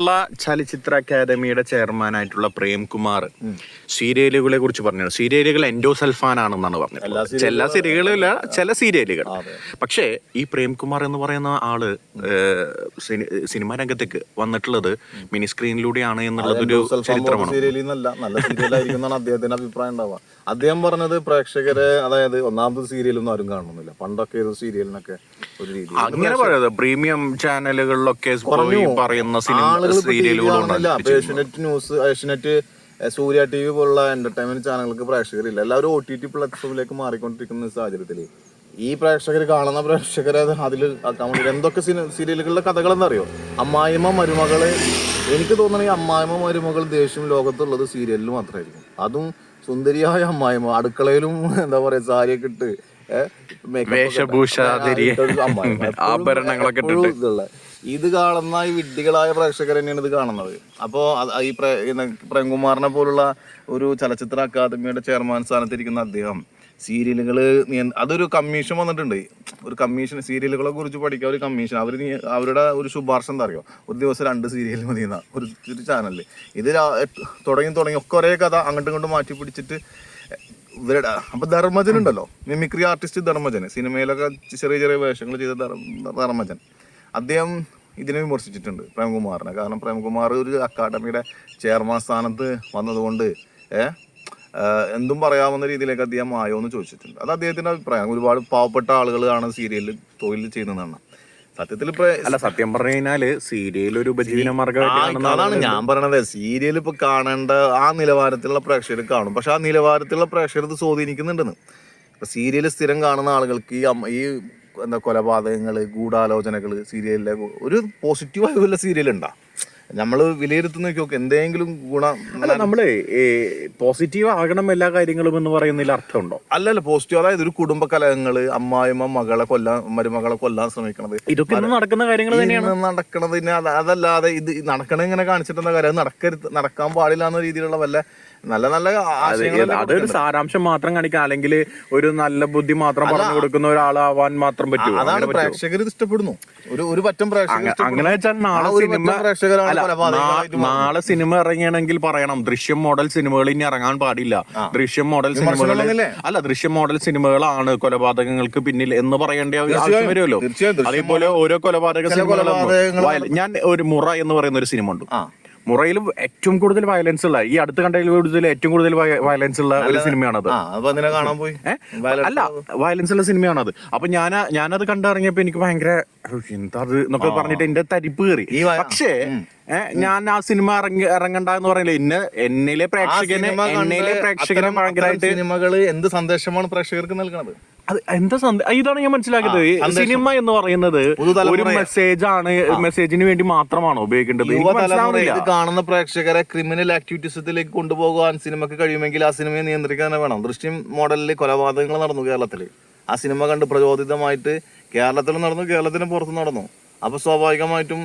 കേരള ചലച്ചിത്ര അക്കാദമിയുടെ ചെയർമാനായിട്ടുള്ള പ്രേംകുമാർ സീരിയലുകളെ കുറിച്ച് പറഞ്ഞു സീരിയലുകൾ എൻഡോസൽഫാൻ ആണെന്നാണ് പറഞ്ഞത് ചില സീരിയലുകളില്ല ചില സീരിയലുകൾ. പക്ഷേ ഈ പ്രേംകുമാർ എന്ന് പറയുന്ന ആൾ സിനിമാ രംഗത്തേക്ക് വന്നിട്ടുള്ളത് മിനി സ്ക്രീനിലൂടെയാണ് എന്നുള്ളത് ഒരു ചരിത്രമാണ്. അദ്ദേഹത്തിന്റെ അഭിപ്രായം ഉണ്ടാവുക. അദ്ദേഹം പറഞ്ഞത് പ്രേക്ഷകരെ അതായത് ഒന്നാമത് സീരിയലൊന്നും ആരും കാണുന്നില്ല. പണ്ടൊക്കെ സീരിയലിനൊക്കെ ഒരു രീതി അങ്ങനെ പറയുന്നത് പ്രീമിയം ചാനലുകളിലൊക്കെ പറയുന്ന cinema Asianet news Asianet Surya T V പോലുള്ള എന്റർടൈൻമെന്റ് ചാനലുകൾക്ക് പ്രേക്ഷകരില്ല. എല്ലാവരും ഒ ടി ടി പ്ലാറ്റ്ഫോമിലേക്ക് മാറിക്കൊണ്ടിരിക്കുന്ന സാഹചര്യത്തിൽ ഈ പ്രേക്ഷകർ കാണുന്ന പ്രേക്ഷകരെ അതിൽ ആക്കാൻ വേണ്ടി എന്തൊക്കെ സീരിയലുകളുടെ കഥകൾ എന്നറിയോ അമ്മായിമ്മ മരുമകളെ. എനിക്ക് തോന്നുന്നത് ഈ അമ്മായിമ്മ മരുമകൾ ദേഷ്യം ലോകത്തുള്ളത് സീരിയലിൽ മാത്രമായിരിക്കും അതും സുന്ദരിയായ അമ്മായിമ്മ അടുക്കളയിലും എന്താ പറയാ സാരിയൊക്കെ ഇട്ട് വേഷഭൂഷ, ആഭരണങ്ങളൊക്കെ. ഇത് കാണുന്ന ഈ വിഡ്ഢികളായ പ്രേക്ഷകർ തന്നെയാണ് ഇത് കാണുന്നത്. അപ്പോൾ ഈ പ്രേ- ഈ പ്രേംകുമാറിനെ പോലുള്ള ഒരു ചലച്ചിത്ര അക്കാദമിയുടെ ചെയർമാൻ സ്ഥാനത്തിരിക്കുന്ന അദ്ദേഹം സീരിയലുകൾ അതൊരു കമ്മീഷൻ വന്നിട്ടുണ്ട്. ഒരു കമ്മീഷൻ സീരിയലുകളെ കുറിച്ച് പഠിക്കാൻ ഒരു കമ്മീഷൻ അവർ അവരുടെ ഒരു ശുപാർശ എന്താ അറിയോ? ഒരു ദിവസം രണ്ട് സീരിയൽ മതി എന്നാ ഒരു ഒരു ചാനലിൽ ഇത് തുടങ്ങി തുടങ്ങി ഒക്കെ ഒരേ കഥ അങ്ങോട്ടും ഇങ്ങോട്ടും മാറ്റി പിടിച്ചിട്ട് ഇവരുടെ അപ്പം ധർമ്മജൻ ഉണ്ടല്ലോ മിമിക്രി ആർട്ടിസ്റ്റ് ധർമ്മജൻ. സിനിമയിലൊക്കെ ചെറിയ ചെറിയ വേഷങ്ങൾ ചെയ്ത ധർമ്മജൻ. അദ്ദേഹം ഇതിനെ വിമർശിച്ചിട്ടുണ്ട് പ്രേംകുമാറിനെ. കാരണം പ്രേംകുമാർ ഒരു അക്കാഡമിയുടെ ചെയർമാൻ സ്ഥാനത്ത് വന്നതുകൊണ്ട് എന്തും പറയാവുന്ന രീതിയിലേക്ക് അദ്ദേഹം ആയോ എന്ന് ചോദിച്ചിട്ടുണ്ട്. അത് അദ്ദേഹത്തിന്റെ അഭിപ്രായം. ഒരുപാട് പാവപ്പെട്ട ആളുകളാണ് സീരിയലിൽ തൊഴിൽ ചെയ്യുന്നതാണ്. സത്യത്തിൽ ഇപ്പൊ അല്ല സത്യം പറഞ്ഞു കഴിഞ്ഞാൽ സീരിയൽ ഒരു ഉപജീവന മാർഗം അതാണ് ഞാൻ പറയണത്. സീരിയൽ ഇപ്പൊ കാണേണ്ട ആ നിലവാരത്തിലുള്ള പ്രേക്ഷകർ കാണും. പക്ഷെ ആ നിലവാരത്തിലുള്ള പ്രേക്ഷകർ ഇത് സ്വാധീനിക്കുന്നുണ്ടെന്ന്. ഇപ്പൊ സീരിയൽ സ്ഥിരം കാണുന്ന ആളുകൾക്ക് ഈ ഈ എന്താ കൊലപാതകങ്ങൾ ഗൂഢാലോചനകൾ സീരിയലിലെ ഒരു പോസിറ്റീവായ വല്ല സീരിയൽ ഉണ്ടാ നമ്മൾ വിലയിരുത്തുന്ന നോക്കി എന്തെങ്കിലും ഗുണം അല്ല നമ്മൾ പോസിറ്റീവ് ആകണം എല്ലാ കാര്യങ്ങളും എന്ന് പറയുന്നതിൽ അർത്ഥമുണ്ടോ? അല്ലല്ല പോസിറ്റീവ് അതായത് ഒരു കുടുംബ കലഹങ്ങൾ അമ്മായിമ്മ മകളെ കൊല്ലാൻ മരുമകളെ കൊല്ലാൻ ശ്രമിക്കണത്. ഇതൊക്കെ നടക്കുന്ന കാര്യങ്ങൾ തന്നെയാണ്. നടക്കണതിന് അതല്ലാതെ ഇത് നടക്കണ ഇങ്ങനെ കാണിച്ചിട്ടുള്ള കാര്യം? നടക്കരുത് നടക്കാൻ പാടില്ല എന്ന രീതിയിലുള്ള വല്ല നല്ല നല്ല അതൊരു സാരാംശം മാത്രം കാണിക്കാം. അല്ലെങ്കിൽ ഒരു നല്ല ബുദ്ധി മാത്രം പറഞ്ഞു കൊടുക്കുന്ന ഒരാളാവാൻ മാത്രം പറ്റും അതാണ് പ്രേക്ഷകർ ഇത് ഇഷ്ടപ്പെടുന്നു. ഒരു ഒരു പറ്റം പ്രേക്ഷകർ അങ്ങനെ വെച്ചാൽ നാളെ സിനിമ പ്രേക്ഷകരാണ് നാളെ സിനിമ ഇറങ്ങിയാണെങ്കിൽ പറയണം. ദൃശ്യം മോഡൽ സിനിമകൾ ഇനി ഇറങ്ങാൻ പാടില്ല. ദൃശ്യം മോഡൽ സിനിമകൾ അല്ല ദൃശ്യം മോഡൽ സിനിമകളാണ് കൊലപാതകങ്ങൾക്ക് പിന്നിൽ എന്ന് പറയേണ്ട ആവശ്യം വരുമല്ലോ. അതേപോലെ ഓരോ കൊലപാതക സിനിമകളും ഞാൻ ഒരു മുറ എന്ന് പറയുന്ന ഒരു സിനിമ ഉണ്ട് മുറയിൽ ഏറ്റവും കൂടുതൽ വയലൻസ് ഉള്ള ഈ അടുത്ത കണ്ടതിൽ കൂടുതൽ ഏറ്റവും കൂടുതൽ വയലൻസ് ഉള്ള ഒരു സിനിമയാണത്. അല്ല വയലൻസ് ഉള്ള സിനിമയാണത്. അപ്പൊ ഞാൻ ഞാനത് കണ്ടിറങ്ങിയപ്പോ എനിക്ക് ഭയങ്കര "ഉഹ്, എന്താ അത് എന്നൊക്കെ പറഞ്ഞിട്ട് എന്റെ തരിപ്പ് കയറി പക്ഷേ ഞാൻ ആ സിനിമ ഇറങ്ങി ഇറങ്ങണ്ട എന്ന് പറഞ്ഞില്ല എന്നെ എന്നിലെ പ്രേക്ഷകനെ എന്നിലെ പ്രേക്ഷകനെ ഭയങ്കരമായിട്ട് സിനിമകൾ എന്ത് സന്ദേശമാണ് പ്രേക്ഷകർക്ക് നൽകുന്നത് എന്താ ഇതാണ് ഞാൻ മനസ്സിലാക്കിയത്. സിനിമ എന്ന് പറയുന്നത് ഒരു മെസ്സേജ് ആണ് മെസ്സേജിന് വേണ്ടി മാത്രമാണോ ഉപയോഗിക്കേണ്ടത്? ഇത് കാണുന്ന പ്രേക്ഷകരെ ക്രിമിനൽ ആക്ടിവിറ്റീസിലേക്ക് കൊണ്ടുപോകാൻ സിനിമക്ക് കഴിയുമെങ്കിൽ ആ സിനിമയെ നിയന്ത്രിക്കാൻ വേണം. ദൃശ്യം മോഡലിൽ കൊലപാതകങ്ങൾ നടന്നു കേരളത്തിൽ ആ സിനിമ കണ്ട് പ്രചോദിതമായിട്ട് കേരളത്തിൽ നടന്നു കേരളത്തിന് പുറത്ത് നടന്നു. അപ്പൊ സ്വാഭാവികമായിട്ടും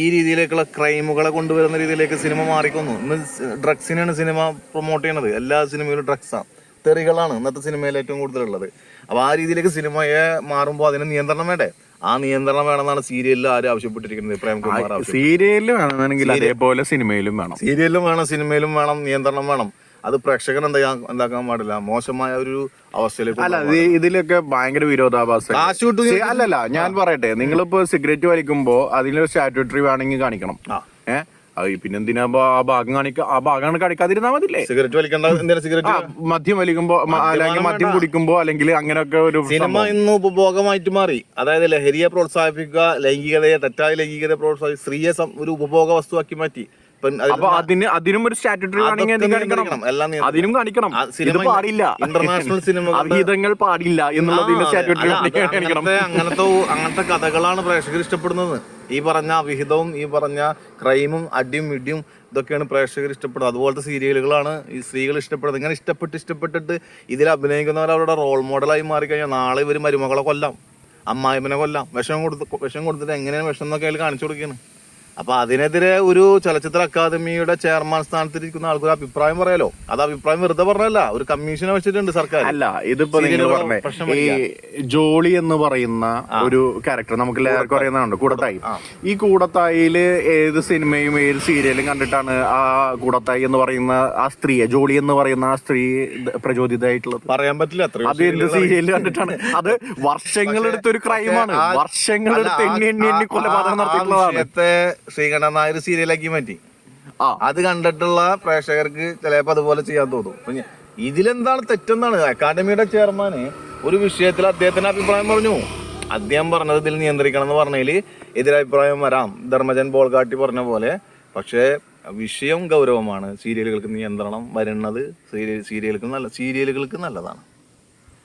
ഈ രീതിയിലേക്കുള്ള ക്രൈമുകളെ കൊണ്ടുവരുന്ന രീതിയിലേക്ക് സിനിമ മാറിക്കൊന്നു. ഇന്ന് ഡ്രഗ്സിനെയാണ് സിനിമ പ്രൊമോട്ട് ചെയ്യണത്. എല്ലാ സിനിമയിലും ഡ്രഗ്സാണ് തെറികളാണ് ഇന്നത്തെ സിനിമയിൽ ഏറ്റവും കൂടുതലുള്ളത്. അപ്പൊ ആ രീതിയിലേക്ക് സിനിമയെ മാറുമ്പോൾ അതിന് നിയന്ത്രണം വേണ്ടേ? ആ നിയന്ത്രണം വേണമെന്നാണ് സീരിയലിൽ ആരും ആവശ്യപ്പെട്ടിരിക്കുന്നത്? പ്രേംകുമാർ സീരിയലിലും സീരിയലിൽ വേണമെങ്കിൽ അതേപോലെ സിനിമയിലും വേണം. സീരിയലിലും വേണം സിനിമയിലും വേണം നിയന്ത്രണം വേണം. അത് പ്രേക്ഷകൻ എന്താ എന്താക്കാൻ പാടില്ല. മോശമായ ഒരു അവസ്ഥയിലേക്ക് അല്ല ഇതിലൊക്കെ ഭയങ്കര വിരോധാഭാസം കാശ് അല്ലല്ല ഞാൻ പറയട്ടെ. നിങ്ങളിപ്പോ സിഗരറ്റ് വലിക്കുമ്പോ അതിലൊരു സ്റ്റാറ്റുട്ടറി വേണമെങ്കിൽ കാണിക്കണം. ഏഹ് പിന്നെന്തിനാ ആ ഭാഗം കാണിക്കുക ആ ഭാഗമാണ് കാണിക്കാതിരുന്നാ മതില്ലേ? സിഗരറ്റ് വലിക്കണ്ട സിഗരറ്റ് മദ്യം വലിക്കുമ്പോ അല്ലെങ്കിൽ മദ്യം കുടിക്കുമ്പോ അല്ലെങ്കിൽ അങ്ങനെയൊക്കെ ഒരു സിനിമ ഇന്ന് ഉപഭോഗമായിട്ട് മാറി. അതായത് ലഹരിയെ പ്രോത്സാഹിപ്പിക്കുക ലൈംഗികതയെ തെറ്റായ ലൈംഗികതയെ പ്രോത്സാഹിപ്പിക്കുക സ്ത്രീയെ ഒരു ഉപഭോഗ വസ്തുവാക്കി മാറ്റി. അപ്പൊ അതിന് അതിനും ഒരു സ്റ്റാറ്റ്യൂട്ടറി കാണിക്കണം. അതിനും കാണിക്കണം. ഇത് സിനിമ- പാടില്ല. ഇന്റർനാഷണൽ സിനിമ അവിഹിതങ്ങൾ പാടില്ല എന്നുള്ളതിന്റെ സ്റ്റാറ്റ്യൂട്ടറി കാണിക്കണം അങ്ങനത്തെ അങ്ങനത്തെ കഥകളാണ് പ്രേക്ഷകർ ഇഷ്ടപ്പെടുന്നത്. ഈ പറഞ്ഞ അവിഹിതവും ഈ പറഞ്ഞ ക്രൈമും അടിയും ഇടിയും ഇതൊക്കെയാണ് പ്രേക്ഷകർ ഇഷ്ടപ്പെടുന്നത്. അതുപോലത്തെ സീരിയലുകളാണ് ഈ സ്ത്രീകൾ ഇഷ്ടപ്പെടുന്നത്. ഇങ്ങനെ ഇഷ്ടപ്പെട്ട് ഇഷ്ടപ്പെട്ടിട്ട് ഇതിൽ അഭിനയിക്കുന്നവർ അവരുടെ റോൾ മോഡലായി മാറിക്കഴിഞ്ഞാൽ നാളെ ഇവർ മരുമകളെ കൊല്ലാം അമ്മായിമ്മനെ കൊല്ലാം വിഷം കൊടുത്ത് വിഷം കൊടുത്തിട്ട് എങ്ങനെയാണ് വിഷം എന്നൊക്കെ അതിൽ കാണിച്ചു കൊടുക്കുകയാണ്. അപ്പൊ അതിനെതിരെ ഒരു ചലച്ചിത്ര അക്കാദമിയുടെ ചെയർമാൻ സ്ഥാനത്തിരിക്കുന്ന ആൾക്കൊരു അഭിപ്രായം പറയാലോ? അത് അഭിപ്രായം വെറുതെ പറഞ്ഞല്ല ഒരു കമ്മീഷനെ വെച്ചിട്ടുണ്ട് സർക്കാർ അല്ല ഇതിപ്പോ നിങ്ങൾ പറഞ്ഞേ ഈ ജോളി എന്ന് പറയുന്ന ഒരു ക്യാരക്ടർ നമുക്ക് എല്ലാവർക്കും അറിയുന്നതാണ് കൂടത്തായി. ഈ കൂടത്തായിൽ ഏത് സിനിമയും ഏത് സീരിയലും കണ്ടിട്ടാണ് ആ കൂടത്തായി എന്ന് പറയുന്ന ആ സ്ത്രീയെ ജോളി എന്ന് പറയുന്ന ആ സ്ത്രീ പ്രചോദിതമായിട്ടുള്ളത്? പറയാൻ പറ്റില്ല അത് എന്ത് സീരിയൽ കണ്ടിട്ടാണ്? അത് വർഷങ്ങളെടുത്തൊരു ക്രൈമാണ്. വർഷങ്ങളെടുത്ത് എണ്ണി എണ്ണി എണ്ണി കൊലപാതകം നടത്തിയിട്ടുള്ളതാണ്. ശ്രീകണ്ഠൻ നായർ സീരിയലാക്കി മാറ്റി. അത് കണ്ടിട്ടുള്ള പ്രേക്ഷകർക്ക് ചിലപ്പോ അതുപോലെ ചെയ്യാൻ തോന്നും. ഇതിലെന്താണ് തെറ്റെന്നാണ്? അക്കാദമിയുടെ ചെയർമാന് ഒരു വിഷയത്തിൽ അദ്ദേഹത്തിന്റെ അഭിപ്രായം പറഞ്ഞു. അദ്ദേഹം പറഞ്ഞത് ഇതിൽ നിയന്ത്രിക്കണം എന്ന് പറഞ്ഞതിൽ എതിരഭിപ്രായം വരാം. ധർമ്മജൻ ബോൾഗാട്ടി പറഞ്ഞ പോലെ. പക്ഷേ വിഷയം ഗൗരവമാണ്. സീരിയലുകൾക്ക് നിയന്ത്രണം വരുന്നത് സീരിയൽ സീരിയലുകൾക്ക് നല്ല സീരിയലുകൾക്ക് നല്ലതാണ്.